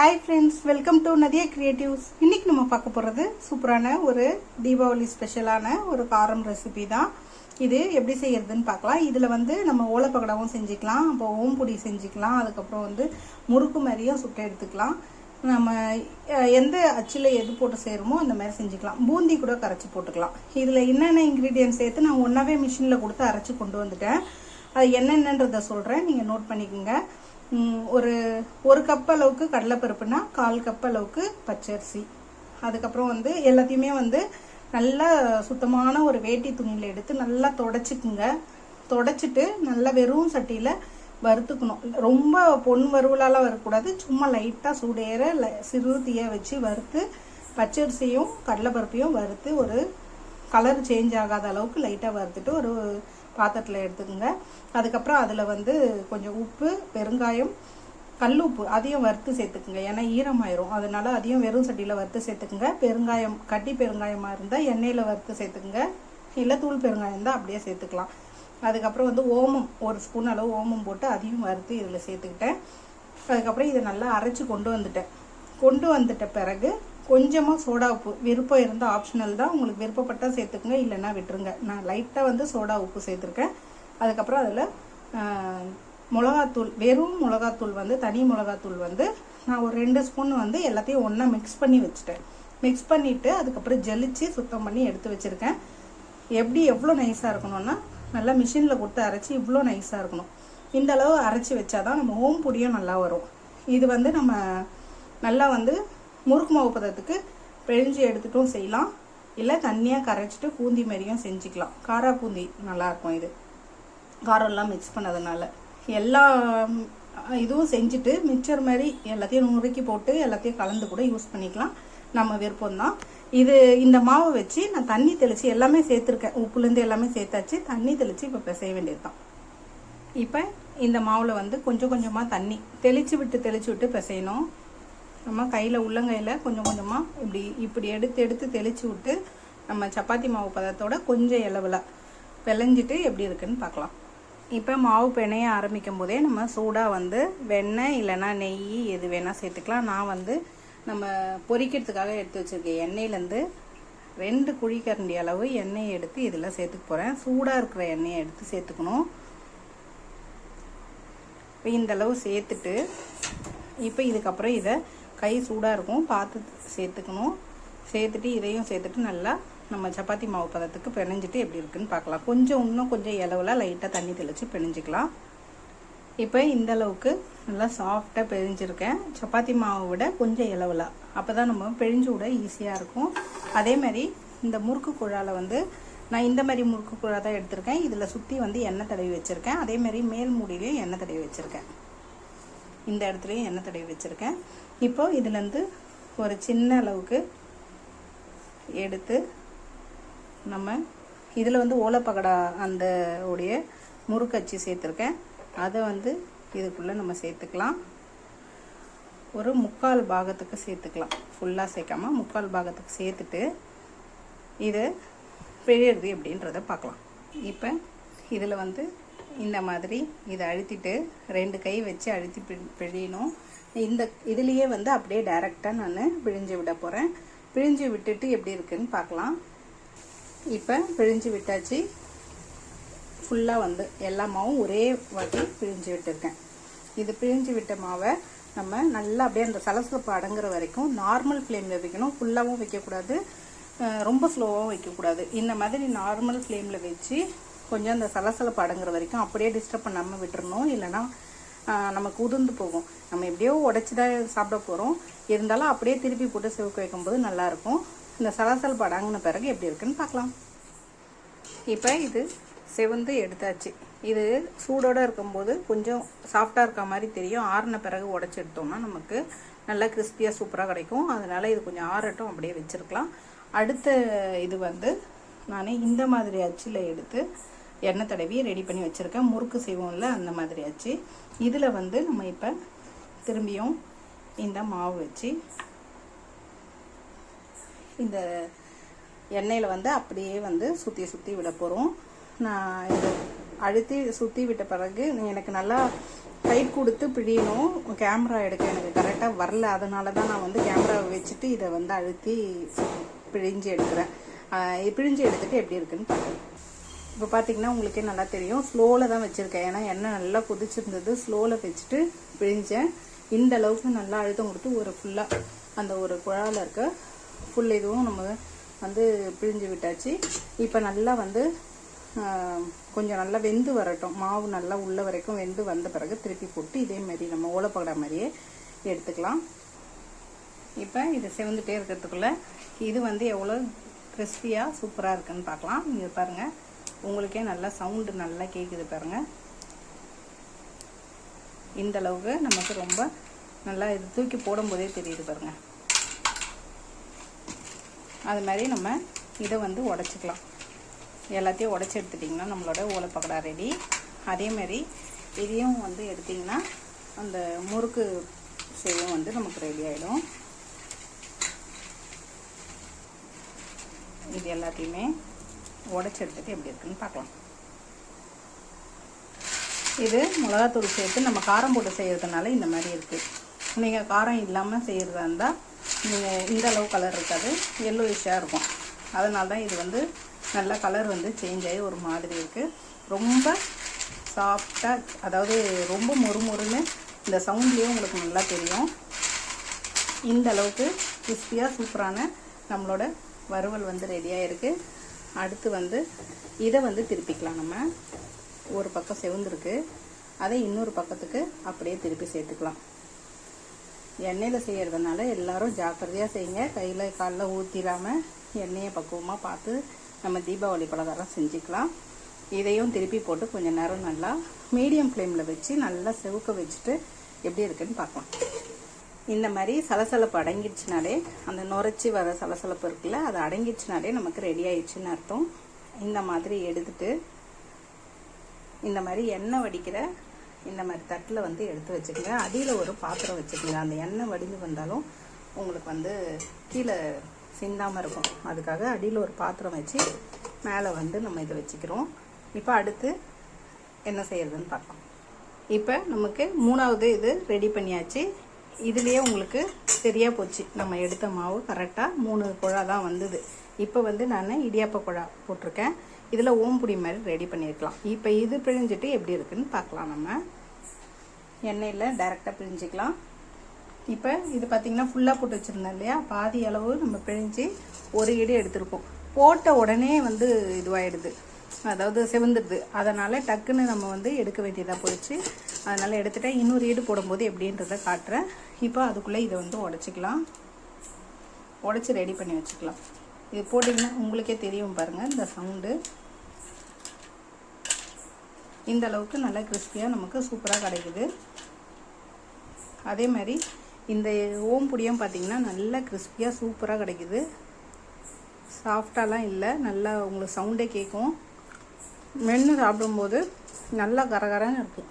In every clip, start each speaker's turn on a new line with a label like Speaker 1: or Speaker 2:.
Speaker 1: Hi friends welcome to Nadiya creatives இன்னைக்கு நம்ம பார்க்க போகிறது சூப்பரான ஒரு தீபாவளி ஸ்பெஷலான ஒரு காரம் ரெசிபி தான். இது எப்படி செய்யறதுன்னு பார்க்கலாம். இதில் வந்து நம்ம ஓலப்பக்கடாவும் செஞ்சுக்கலாம் அப்போ ஓம்புடி செஞ்சுக்கலாம் அதுக்கப்புறம் வந்து முறுக்கு மாதிரியும் சுட்ட எடுத்துக்கலாம். நம்ம எந்த அச்சில் எது போட்டு செய்கிறோமோ அந்த மாதிரி செஞ்சுக்கலாம். பூந்தி கூட கரைச்சி போட்டுக்கலாம். இதில் என்னென்ன இன்க்ரீடியன்ஸ் சேர்த்து நான் ஒன்றாவே மிஷினில் கொடுத்து அரைச்சி கொண்டு வந்துட்டேன். அது என்னென்னன்றதை சொல்கிறேன் நீங்கள் நோட் பண்ணிக்கோங்க. ஒரு ஒரு கப் அளவுக்கு கடலைப்பருப்புனா கால் கப் அளவுக்கு பச்சரிசி. அதுக்கப்புறம் வந்து எல்லாத்தையுமே வந்து நல்லா சுத்தமான ஒரு வேட்டி துணியில் எடுத்து நல்லா தொடச்சிக்குங்க. தொடச்சிட்டு நல்லா வெறும் சட்டியில் வறுத்துக்கணும். ரொம்ப பொன் வறுவலாலாம் வரக்கூடாது. சும்மா லைட்டாக சூடேற ல- சிறு தீய வச்சு வறுத்து பச்சரிசியும் கடலைப்பருப்பையும் வறுத்து ஒரு கலர் சேஞ்ச் ஆகாத அளவுக்கு லைட்டாக வறுத்துட்டு ஒரு பாத்திரத்தில் எடுத்துக்கோங்க. அதுக்கப்புறம் அதில் வந்து கொஞ்சம் உப்பு பெருங்காயம் கல் உப்பு அதையும் வறுத்து சேர்த்துக்குங்க. ஏன்னா ஈரமாயிரும். அதனால அதையும் வெறும் சட்டியில் வறுத்து சேர்த்துக்குங்க. பெருங்காயம் கட்டி பெருங்காயமாக இருந்தால் எண்ணெயில் வறுத்து சேர்த்துக்குங்க. இல்லை தூள் பெருங்காயம் தான் அப்படியே சேர்த்துக்கலாம். அதுக்கப்புறம் வந்து ஓமம் ஒரு ஸ்பூன் அளவு ஓமம் போட்டு அதையும் வறுத்து இதில் சேர்த்துக்கிட்டேன். அதுக்கப்புறம் இதை நல்லா அரைச்சி கொண்டு வந்துட்டேன். கொண்டு வந்துட்ட பிறகு கொஞ்சமாக சோடா உப்பு. விருப்பம் இருந்தால் ஆப்ஷனல் தான். உங்களுக்கு விருப்பப்பட்டால் சேர்த்துக்குங்க இல்லைன்னா விட்டுருங்க. நான் லைட்டாக வந்து சோடா உப்பு சேர்த்துருக்கேன். அதுக்கப்புறம் அதில் மிளகாத்தூள் வெறும் மிளகாத்தூள் வந்து தனி மிளகாத்தூள் வந்து நான் ஒரு ரெண்டு ஸ்பூன் வந்து எல்லாத்தையும் ஒன்றா மிக்ஸ் பண்ணி வச்சுட்டேன். மிக்ஸ் பண்ணிவிட்டு அதுக்கப்புறம் ஜலிச்சு சுத்தம் பண்ணி எடுத்து வச்சுருக்கேன். எப்படி எவ்வளோ நைஸாக இருக்கணும்னா நல்லா மிஷினில் கொடுத்து அரைச்சி இவ்வளோ நைஸாக இருக்கணும். இந்த அளவு அரைச்சி வச்சாதான் நம்ம ஓம் பொடியும் நல்லா வரும். இது வந்து நம்ம நல்லா வந்து முறுக்கு மாவு பதத்துக்கு பிழிஞ்சு எடுத்துட்டும் செய்யலாம். இல்லை தண்ணியாக கரைச்சிட்டு பூந்தி மாதிரியும் செஞ்சுக்கலாம். காரா பூந்தி நல்லாயிருக்கும் இது. காரம்லாம் மிக்ஸ் பண்ணதுனால. எல்லா இதுவும் செஞ்சுட்டு மிக்சர் மாதிரி எல்லாத்தையும் நுறுக்கி போட்டு எல்லாத்தையும் கலந்து கூட யூஸ் பண்ணிக்கலாம். நம்ம விருப்பம்தான் இது இந்த மாவை வச்சு நான் தண்ணி தெளித்து எல்லாமே சேர்த்துருக்கேன். உப்புலேருந்து எல்லாமே சேர்த்தாச்சு. தண்ணி தெளித்து இப்போ பிசைய வேண்டியது தான் இப்போ இந்த மாவில் வந்து கொஞ்சம் கொஞ்சமாக தண்ணி தெளித்து விட்டு தெளித்து விட்டு பிசையணும். நம்ம கையில் உள்ளங்கையில் கொஞ்சம் கொஞ்சமாக இப்படி இப்படி எடுத்து எடுத்து தெளித்து விட்டு நம்ம சப்பாத்தி மாவு பதத்தோட கொஞ்சம் இலவில் பிளஞ்சிட்டு எப்படி இருக்குன்னு பார்க்கலாம். இப்போ மாவு பிணைய ஆரம்பிக்கும் போதே நம்ம சூடாக வந்து வெண்ணெய் இல்லைன்னா நெய் எது வேணால் சேர்த்துக்கலாம். நான் வந்து நம்ம பொரிக்கிறதுக்காக எடுத்து வச்சுருக்கேன் எண்ணெயிலேருந்து ரெண்டு குழிக்கரண்டி அளவு எண்ணெயை எடுத்து இதில் சேர்த்துக்க போகிறேன் சூடாக இருக்கிற எண்ணெயை எடுத்து சேர்த்துக்கணும். இப்போ இந்த அளவு சேர்த்துட்டு இப்போ இதுக்கப்புறம் இதை கை சூடாக இருக்கும் பார்த்து சேர்த்துக்கணும். சேர்த்துட்டு இதையும் சேர்த்துட்டு நல்லா நம்ம சப்பாத்தி மாவு பதத்துக்கு பிணைஞ்சிட்டு எப்படி இருக்குன்னு பார்க்கலாம். கொஞ்சம் இன்னும் கொஞ்சம் இலவில் லைட்டாக தண்ணி தெளித்து பிணைஞ்சிக்கலாம். இப்போ இந்த அளவுக்கு நல்லா சாஃப்டாக பிழிஞ்சிருக்கேன் சப்பாத்தி மாவை விட கொஞ்சம் இலவில். அப்போ தான் நம்ம பிழிஞ்சு விட ஈஸியாக இருக்கும். அதே மாதிரி இந்த முறுக்கு குழாவில் வந்து நான் இந்த மாதிரி முறுக்கு குழா தான் எடுத்திருக்கேன். இதில் சுற்றி வந்து எண்ணெய் தடவி வச்சுருக்கேன். அதே மாதிரி மேல் மூடியிலையும் எண்ணெய் தடவி வச்சுருக்கேன். இந்த இடத்துலையும் எண்ணெய் தடவி வச்சுருக்கேன். இப்போ இதுலேருந்து ஒரு சின்ன அளவுக்கு எடுத்து நம்ம இதில் வந்து ஓலப்பகடா அந்த உடைய முறுக்கச்சி சேர்த்துருக்கேன். அதை வந்து இதுக்குள்ளே நம்ம சேர்த்துக்கலாம். ஒரு முக்கால் பாகத்துக்கு சேர்த்துக்கலாம். ஃபுல்லாக சேர்க்காமல் முக்கால் பாகத்துக்கு சேர்த்துட்டு இது பிழியறது எப்படின்றத பார்க்கலாம் இப்போ இதில் வந்து இந்த மாதிரி இதை அழுத்திட்டு ரெண்டு கை வச்சு அழுத்தி பிழியணும் இந்த இதுலேயே வந்து அப்படியே டைரெக்டாக நான் பிழிஞ்சு விட போகிறேன் பிழிஞ்சு விட்டுட்டு எப்படி இருக்குன்னு பார்க்கலாம். இப்போ பிழிஞ்சு விட்டாச்சு. ஃபுல்லாக வந்து எல்லா மாவும் ஒரே வாட்டி பிழிஞ்சு விட்டுருக்கேன். இது பிழிஞ்சு விட்ட மாவை நம்ம நல்லா அப்படியே அந்த சலசலப்பு அடங்குற வரைக்கும் நார்மல் ஃப்ளேமில் வைக்கணும். ஃபுல்லாகவும் வைக்கக்கூடாது. ரொம்ப ஸ்லோவாகவும் வைக்கக்கூடாது. இந்த மாதிரி நார்மல் ஃப்ளேமில் வச்சு கொஞ்சம் அந்த சலசலப்பு அடங்குற வரைக்கும் அப்படியே டிஸ்டர்ப் பண்ணாமல் விட்டுறணும். இல்லைன்னா நமக்கு உதிர்ந்து போகும். நம்ம எப்படியோ உடச்சி தான் சாப்பிட போகிறோம் இருந்தாலும் அப்படியே திருப்பி போட்டு சிவக்க வைக்கும்போது நல்லாயிருக்கும் இந்த சலசலப்பு அடங்கின பிறகு எப்படி இருக்குன்னு பார்க்கலாம். இப்போ இது செவந்து எடுத்தாச்சு. இது சூடோடு இருக்கும்போது கொஞ்சம் சாஃப்டாக இருக்க மாதிரி தெரியும். ஆறின பிறகு உடச்சி எடுத்தோம்னா நமக்கு நல்லா கிறிஸ்பியாக சூப்பராக கிடைக்கும். அதனால் இது கொஞ்சம் ஆறட்டும் அப்படியே வச்சுருக்கலாம். அடுத்த இது வந்து நான் இந்த மாதிரி அச்சில் எடுத்து எண்ணெய் தடவி ரெடி பண்ணி வச்சுருக்கேன். முறுக்கு செய்வோம்ல அந்த மாதிரி ஆச்சு. இதில் வந்து நம்ம இப்போ திரும்பியும் இந்த மாவு வச்சு இந்த எண்ணெயில் வந்து அப்படியே வந்து சுற்றி சுற்றி விட போகிறோம் நான் இது அழுத்தி சுற்றி விட்ட பிறகு எனக்கு நல்லா டைட் கொடுத்து பிழியணும். கேமரா எடுக்க எனக்கு கரெக்டாக வரல. அதனால தான் நான் வந்து கேமராவை வச்சுட்டு இதை வந்து அழுத்தி பிழிஞ்சு எடுக்கிறேன். பிழிஞ்சு எடுத்துட்டு எப்படி இருக்குன்னு பார்க்குறேன் இப்போ பார்த்தீங்கன்னா உங்களுக்கே நல்லா தெரியும். ஸ்லோவில் தான் வச்சுருக்கேன். ஏன்னா எண்ணெய் நல்லா கொதிச்சிருந்தது. ஸ்லோவில் வச்சுட்டு பிழிஞ்சேன். இந்த அளவுக்கு நல்லா அழுத்தம் கொடுத்து ஒரு ஃபுல்லாக அந்த ஒரு குழாவில் இருக்க ஃபுல் இதுவும் நம்ம வந்து பிழிஞ்சு விட்டாச்சு. இப்போ நல்லா வந்து கொஞ்சம் நல்லா வெந்து வரட்டும். மாவு நல்லா உள்ள வரைக்கும் வெந்து வந்த பிறகு திருப்பி போட்டு இதே மாதிரி நம்ம ஓலப்பகடா மாதிரியே எடுத்துக்கலாம். இப்போ இது செவந்துட்டே இருக்கிறதுக்குள்ளே இது வந்து எவ்வளோ கிறிஸ்பியாக சூப்பராக இருக்குன்னு பார்க்கலாம். நீங்கள் பாருங்கள் உங்களுக்கே நல்லா சவுண்டு நல்லா கேட்குது பாருங்கள் இந்த அளவுக்கு நமக்கு ரொம்ப நல்லா இது தூக்கி போடும்போதே தெரியுது பாருங்கள் அது மாதிரி நம்ம இதை வந்து உடச்சிக்கலாம். எல்லாத்தையும் உடச்சி எடுத்துட்டிங்கன்னா நம்மளோட ஓலைப்பக்கடா ரெடி அதே மாதிரி இதையும் வந்து எடுத்திங்கன்னா அந்த முறுக்கு செய்யும் வந்து நமக்கு ரெடி ஆகிடும் இது எல்லாத்தையுமே உடச்சி எடுத்துகிட்டு எப்படி இருக்குன்னு பார்க்கலாம். இது மிளகாத்தூள் சேர்த்து நம்ம காரம் போட்டு செய்கிறதுனால இந்த மாதிரி இருக்குது நீங்கள் காரம் இல்லாமல் செய்கிறதா இருந்தால் நீங்கள் இந்த அளவு கலர் இருக்காது எல்லோயிஷாக இருக்கும். அதனால தான் இது வந்து நல்லா கலர் வந்து சேஞ்ச் ஆகி ஒரு மாதிரி இருக்குது ரொம்ப சாஃப்டாக அதாவது ரொம்ப மொறுமொறுன்னு இந்த சவுண்ட்லேயே உங்களுக்கு நல்லா தெரியும். இந்த அளவுக்கு கிறிஸ்பியாக சூப்பரான நம்மளோட வறுவல் வந்து ரெடியாக இருக்குது அடுத்து வந்து இதை வந்து திருப்பிக்கலாம் நம்ம. ஒரு பக்கம் செவந்திருக்கு. அதை இன்னொரு பக்கத்துக்கு அப்படியே திருப்பி சேர்த்துக்கலாம். எண்ணெயில் செய்கிறதுனால எல்லாரும் ஜாக்கிரதையாக செய்யுங்க. கையில் காலில் ஊற்றிடாமல் எண்ணெயை பக்குவமாக பார்த்து நம்ம தீபாவளி பலகாரம் செஞ்சுக்கலாம். இதையும் திருப்பி போட்டு கொஞ்சம் நேரம் நல்லா மீடியம் ஃப்ளேமில் வச்சு நல்லா செவுக்க வச்சுட்டு எப்படி இருக்குன்னு பார்க்கலாம். இந்த மாதிரி சலசலப்பு அடங்கிடுச்சுனாலே அந்த நுரைச்சி வர சலசலப்பு இருக்குல்ல அது அடங்கிடுச்சுனாலே நமக்கு ரெடி ஆயிடுச்சுன்னு அர்த்தம். இந்த மாதிரி எடுத்துட்டு இந்த மாதிரி எண்ணெய் வடிக்கிற இந்த மாதிரி தட்டில் வந்து எடுத்து வச்சுக்கோங்க. அடியில் ஒரு பாத்திரம் வச்சுக்கோங்க. அந்த எண்ணெய் வடிந்து வந்தாலும் உங்களுக்கு வந்து கீழே சிந்தாமல் இருக்கும். அதுக்காக அடியில் ஒரு பாத்திரம் வச்சு மேலே வந்து நம்ம இதை வச்சுக்கிறோம். இப்போ அடுத்து என்ன செய்யறதுன்னு பார்க்கலாம். இப்போ நமக்கு மூணாவது இது ரெடி பண்ணியாச்சு. இதுலேயே உங்களுக்கு சரியாக போச்சு. நம்ம எடுத்த மாவு கரெக்டாக மூணு குழா தான் வந்தது. இப்போ வந்து நான் இடியாப்ப குழா போட்டிருக்கேன். இதில் ஓம்புடி மாதிரி ரெடி பண்ணியிருக்கலாம். இப்போ இது பிழிஞ்சிட்டு எப்படி இருக்குன்னு பார்க்கலாம் நம்ம. எண்ணெயில் டைரெக்டாக பிழிஞ்சிக்கலாம். இப்போ இது பார்த்திங்கன்னா ஃபுல்லாக போட்டு வச்சுருந்தேன் இல்லையா? பாதி அளவு நம்ம பிழிஞ்சு ஒரு இடி எடுத்திருக்கோம். போட்ட உடனே வந்து இதுவாகிடுது அதாவது சிவந்துடுது. அதனால் டக்குன்னு நம்ம வந்து எடுக்க வேண்டியதாக போயிடுச்சு. அதனால் எடுத்துட்டேன். இன்னொரு ஈடு போடும்போது எப்படின்றத காட்டுறேன். இப்போ அதுக்குள்ளே இதை வந்து உடச்சிக்கலாம். உடச்சி ரெடி பண்ணி வச்சுக்கலாம். இது போட்டிங்கன்னா உங்களுக்கே தெரியும் பாருங்கள் இந்த சவுண்டு இந்த அளவுக்கு நல்லா கிறிஸ்பியாக நமக்கு சூப்பராக கிடைக்குது. அதே மாதிரி இந்த ஓம்புடியும் பார்த்தீங்கன்னா நல்லா கிறிஸ்பியாக சூப்பராக கிடைக்குது. சாஃப்டாலாம் இல்லை. நல்லா உங்களுக்கு சவுண்டே கேட்கும். மென்று சாப்பிடும்போது நல்லா கரகரன்னு இருக்கும்.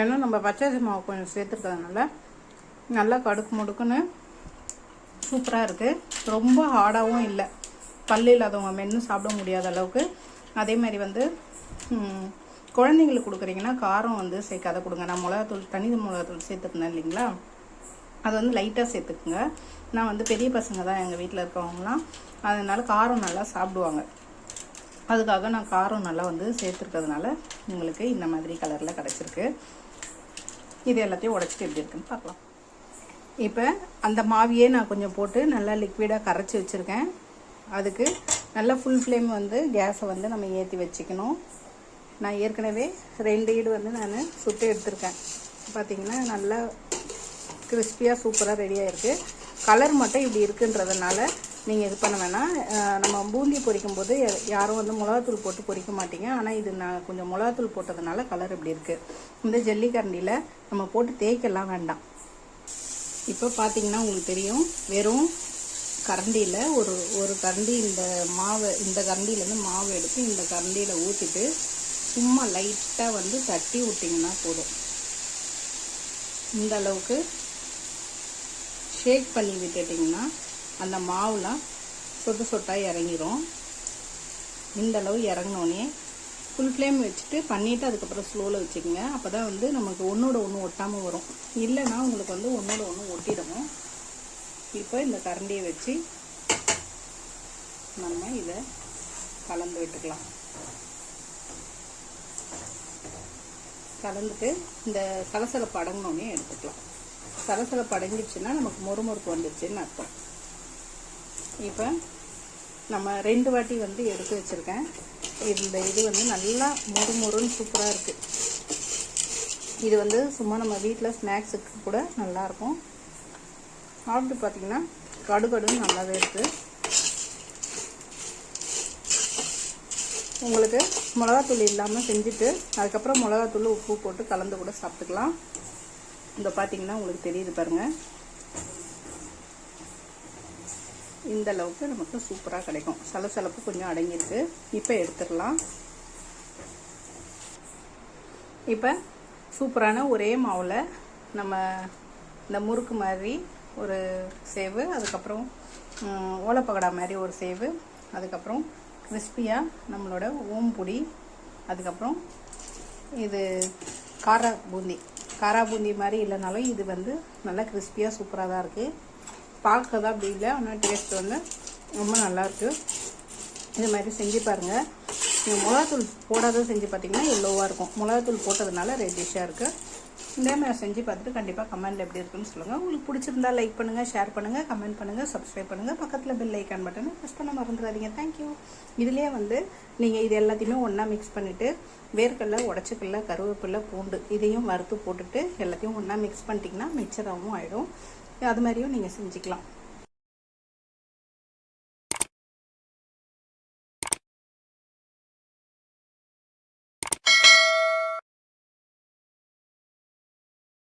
Speaker 1: ஏன்னா நம்ம பச்சரிசி மாவு கொஞ்சம் சேர்த்துருக்கிறதுனால நல்லா கடுக்கு முடுக்குன்னு சூப்பராக இருக்குது ரொம்ப ஹார்டாகவும் இல்லை. பல்லு இல்லாதவங்க மென்று சாப்பிட முடியாத அளவுக்கு. அதே மாதிரி வந்து குழந்தைங்களுக்கு கொடுக்குறீங்கன்னா காரம் வந்து சேர்க்காத கொடுங்க. நான் மிளகாத்தூள் தனி மிளகாத்தூள் சேர்த்துருந்தேன் இல்லைங்களா? அது வந்து லைட்டாக சேர்த்துக்குங்க. நான் வந்து பெரிய பசங்க தான். எங்கள் வீட்டில் இருக்கவங்களாம் அதனால காரம் நல்லா சாப்பிடுவாங்க. அதுக்காக நான் காரம் நல்லா வந்து சேர்த்துருக்கிறதுனால உங்களுக்கு இந்த மாதிரி கலரில் கிடச்சிருக்கு. இது எல்லாத்தையும் உடச்சிட்டு எப்படி இருக்குன்னு பார்க்கலாம். இப்போ அந்த மாவியே நான் கொஞ்சம் போட்டு நல்லா லிக்விடாக கரைச்சி வச்சுருக்கேன். அதுக்கு நல்லா ஃபுல் ஃப்ளேம் வந்து கேஸை வந்து நம்ம ஏற்றி வச்சுக்கணும். நான் ஏற்கனவே ரெண்டு ஈடு வந்து நான் சுட்டு எடுத்திருக்கேன். பார்த்தீங்கன்னா நல்லா கிறிஸ்பியாக சூப்பராக ரெடியாக இருக்குது கலர் மட்டும் இப்படி இருக்குன்றதுனால நீங்கள் இது பண்ண வேணாம். நம்ம பூந்தி பொரிக்கும் போது யாரும் வந்து மிளகாத்தூள் போட்டு பொரிக்க மாட்டீங்க. ஆனால் இது நான் கொஞ்சம் மிளகாத்தூள் போட்டதுனால கலர் இப்படி இருக்குது இந்த ஜல்லிக்கரண்டியில் நம்ம போட்டு தேய்க்கலாம் வேண்டாம். இப்போ பார்த்தீங்கன்னா உங்களுக்கு தெரியும் வெறும் கரண்டியில் ஒரு ஒரு கரண்டி இந்த மாவை இந்த கரண்டியிலேருந்து மாவு எடுத்து இந்த கரண்டியில் ஊற்றிட்டு சும்மா லைட்டாக வந்து தட்டி விட்டிங்கன்னா போதும். இந்த அளவுக்கு ஷேக் பண்ணி விட்டுட்டிங்கன்னா அந்த மாவுலாம் சொட்டு சொட்டாக இறங்கிடும் இந்த அளவு இறங்கினோடனே ஃபுல் ஃப்ளேம் வச்சுட்டு பண்ணிவிட்டு அதுக்கப்புறம் ஸ்லோவில் வச்சுக்கோங்க. அப்போ தான் வந்து நமக்கு ஒன்றோட ஒன்று ஒட்டாமல் வரும். இல்லைன்னா உங்களுக்கு வந்து ஒன்றோட ஒன்று ஒட்டிடும். இப்போ இந்த கரண்டியை வச்சு நம்ம இதை கலந்து விட்டுக்கலாம். கலந்துட்டு இந்த சலசலப்பு அடங்கினோடனே எடுத்துக்கலாம். சலசலப்பு அடங்கிடுச்சுன்னா நமக்கு மொறுமொறுப்பு வந்துடுச்சுன்னு அர்த்தம். இப்போ நம்ம ரெண்டு வாட்டி வந்து எடுத்து வச்சுருக்கேன். இந்த இது வந்து நல்லா மொறு மொறுன்னு சூப்பராக இருக்குது இது வந்து சும்மா நம்ம வீட்டில் ஸ்நாக்ஸுக்கு கூட நல்லாயிருக்கும் சாப்பிட்டு பார்த்தீங்கன்னா கடுகடுன்னு நல்லாவே இருக்குது உங்களுக்கு மிளகாத்தூள் இல்லாமல் செஞ்சுட்டு அதுக்கப்புறம் மிளகாத்தூள் உப்பு போட்டு கலந்து கூட சாப்பிட்டுக்கலாம். இந்த பார்த்தீங்கன்னா உங்களுக்கு தெரியுது பாருங்கள் இந்த அளவுக்கு நமக்கு சூப்பராக கிடைக்கும். சலசலப்பு கொஞ்சம் அடங்கியிருக்கு. இப்போ எடுத்துடலாம். இப்போ சூப்பரான ஒரே மாவில் நம்ம இந்த முறுக்கு மாதிரி ஒரு சேவு அதுக்கப்புறம் ஓலப்பகடா மாதிரி ஒரு சேவு அதுக்கப்புறம் கிறிஸ்பியாக நம்மளோட ஓம்புடி அதுக்கப்புறம் இது காரா பூந்தி. காரா பூந்தி மாதிரி இல்லைனாலும் இது வந்து நல்லா கிறிஸ்பியாக சூப்பராக தான் இருக்குது பார்க்க தான் அப்படி இல்லை. ஆனால் டேஸ்ட் வந்து ரொம்ப நல்லாயிருக்கு இது மாதிரி செஞ்சு பாருங்கள் நீங்கள் மிளகாத்தூள் போடாத செஞ்சு பார்த்தீங்கன்னா எல்லோவாக இருக்கும். மிளகாத்தூள் போட்டதுனால ரெட்டிஷாக இருக்குது இதே மாதிரி செஞ்சு பார்த்துட்டு கண்டிப்பாக கமெண்ட் எப்படி இருக்குன்னு சொல்லுங்கள் உங்களுக்கு பிடிச்சிருந்தா லைக் பண்ணுங்கள் ஷேர் பண்ணுங்கள் கமெண்ட் பண்ணுங்கள் சப்ஸ்கிரைப் பண்ணுங்கள் பக்கத்தில் பெல் ஐக்கான் பட்டனை ப்ரெஸ் பண்ண மறந்துடாதீங்க. தேங்க்யூ இதுலேயே வந்து நீங்கள் இது எல்லாத்தையுமே ஒன்றா மிக்ஸ் பண்ணிவிட்டு வேர்க்கடலை உடச்சிக்கல்ல கருவேப்பிலை பூண்டு இதையும் வறுத்து போட்டுட்டு எல்லாத்தையும் ஒன்றா மிக்ஸ் பண்ணிட்டீங்கன்னா மிக்சராகவும் ஆகிடும் அது மாதிரியும் நீங்கள் செஞ்சுக்கலாம்.